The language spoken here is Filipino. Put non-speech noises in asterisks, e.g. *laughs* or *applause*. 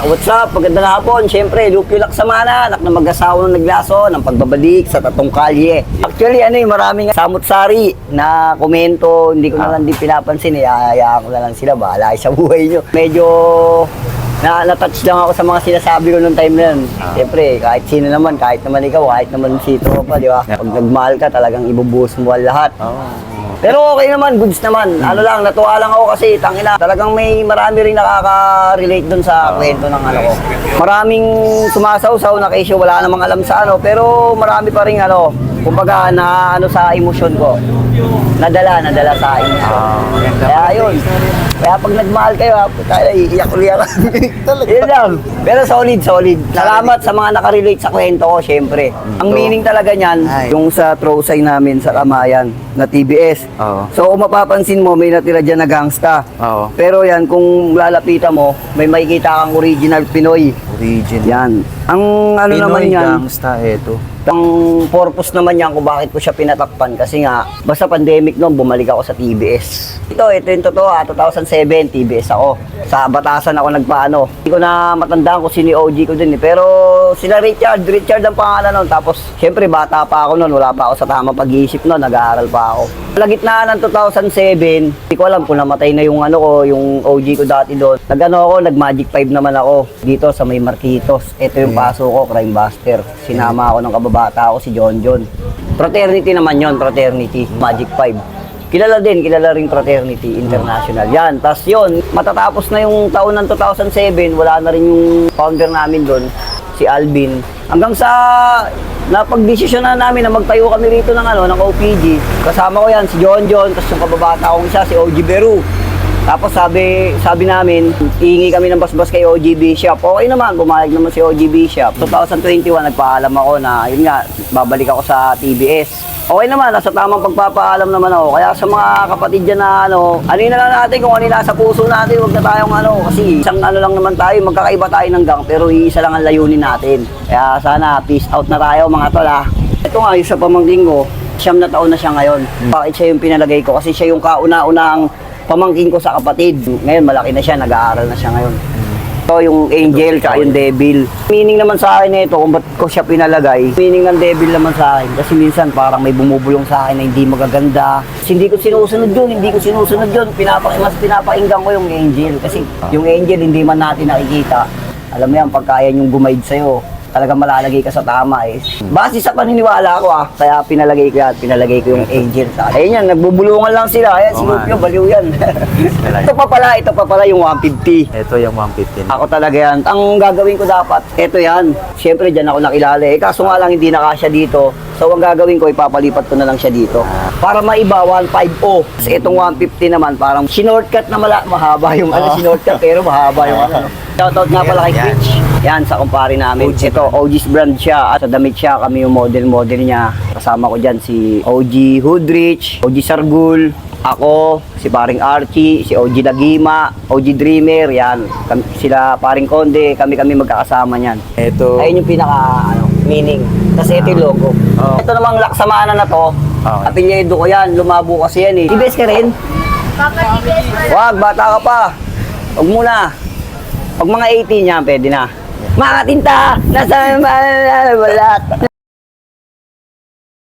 What's up? Magandang hapon. Siyempre, Lupio Laksamana, anak ng mag-asawa ng naglaso, ng pagbabalik sa tatong kalye. Actually, ano eh, maraming samut-sari na komento, hindi ko na lang din pinapansin eh. Hayaan ko na lang sila, bahala sa buhay nyo. Medyo na na-touch lang ako sa mga sinasabi ko nung time na yun. Siyempre, kahit sino naman, kahit naman ikaw, kahit naman si pa, di ba? Pag nagmahal ka, talagang ibubuhos mo ang lahat. Pero okay naman, goods naman. Ano lang, natuwa lang ako kasi tangina. Talagang may marami rin nakaka-relate dun sa kwento ng ano ko. Maraming sumasaw-saw na case wala namang alam sa ano, pero marami pa rin ano, kumbaga na ano sa emosyon ko. Nadala, nadala sa emosyon. Kaya yun. Kaya pag nagmahal kayo, ha, tayo iiyak ulit ako. *laughs* Yun lang. Pero solid, solid. Salamat sa mga nakarelate sa kwento ko, syempre. Ang meaning talaga niyan, yung sa throw sign namin sa Kamayan na TBS. Oo. So kung mapapansin mo, may natira dyan na gangsta. Oo. Pero yan, kung lalapitan mo, may makikita kang original Pinoy. Origin. Yan. Ang ano naman Pinoy yan, gangsta, eto. ang purpose naman yan kung bakit ko siya pinatakpan kasi nga, basta pandemic noon, bumalik ako sa TBS. Ito, ito yung totoo ha, 2007, TBS ako. Sa batasan ako nagpaano. Hindi ko na matandaan kung sino yung OG ko din eh. Pero sila Richard, Richard ang pangalan noon. Tapos, syempre bata pa ako noon, wala pa ako sa tamang pag-iisip noon, nag-aaral pa ako. Kalagitnaan ng 2007, hindi ko alam kung namatay na yung ano ko, yung OG ko dati doon. Nag-ano ako, nag-Magic 5 naman ako dito sa may Marquitos. Ito yung paso ko, Crime Buster. Sinama ako ng kababata ko, si John John. Fraternity naman yon fraternity, Magic 5. Kilala din, kilala rin fraternity international. Yan, tas yun, matatapos na yung taon ng 2007, wala na rin yung founder namin doon, si Alvin. Hanggang sa napagdesisyon na namin na magtayo kami rito ng ano, ng OPG. Kasama ko yan si John John, tapos yung kababata kong isa si OG Beru. Tapos sabi sabi namin, iingi kami ng basbas kay OG Bishop. Okay naman, bumayag naman si OG Bishop. 2021, nagpaalam ako na, yun nga, babalik ako sa TBS. Okay naman, nasa tamang pagpapaalam naman ako. Kaya sa mga kapatid dyan na ano, ano na lang natin kung ano nasa puso natin, huwag na tayong ano, kasi isang ano lang naman tayo, magkakaiba tayo ng gang, pero iisa lang ang layunin natin. Kaya sana, peace out na tayo mga tol ha. Ito nga, yung sa pamangking ko, siyam na taon na siya ngayon. Bakit siya yung pinalagay ko? Kasi siya yung kauna-unang pamangking ko sa kapatid. Ngayon, malaki na siya, nag-aaral na siya ngayon. Ito yung angel tsaka yung devil. Meaning naman sa akin nito kung ba't ko siya pinalagay, meaning ng devil naman sa akin. Kasi minsan parang may bumubulong sa akin na hindi magaganda. Kasi hindi ko sinusunod yun, hindi ko sinusunod yun. Pinapa, mas pinapakinggan ko yung angel. Kasi yung angel hindi man natin nakikita. Alam mo yan, pag kaya yung gumaid sa'yo, talagang malalagay ka sa tama eh. Base sa paniniwala ko ah, kaya pinalagay ko yan, pinalagay ko yung angel sa. Ayun yan, nagbubulungan lang sila. Ayan, si Oo nga. Lupio, baliw yan. *laughs* ito pa pala, ito pa pala yung 150. Ito yung 115. Ako talaga yan. Ang gagawin ko dapat, eto yan. Siyempre, dyan ako nakilala eh. Kaso nga lang hindi nakasya dito. So, ang gagawin ko, ipapalipat ko na lang siya dito. Para maiba, 150. Kasi itong 150 naman, parang sinortcut na mala, mahaba yung ano, sinortcut, pero mahaba yung ano. no? *laughs* Shoutout nga pala kay Yan. Twitch. Yan, sa kumpare namin. OG Ito, OG's brand siya. At sa damit siya, kami yung model-model niya. Kasama ko dyan si OG Hoodrich, OG Sargul, ako, si paring Archie, si OG Lagima, OG Dreamer, yan. Kami, sila paring Konde, kami-kami magkakasama niyan. Ito. Ayun yung pinaka ano, meaning. Kasi ito yung logo. Oh. Ito namang laksamana na to. Okay. Apelyido ko yan, lumabo kasi yan eh. Ibes ka rin? Wag, bata ka pa. Huwag muna. Pag mga 18 yan, pwede na. Mga tinta, nasa wala.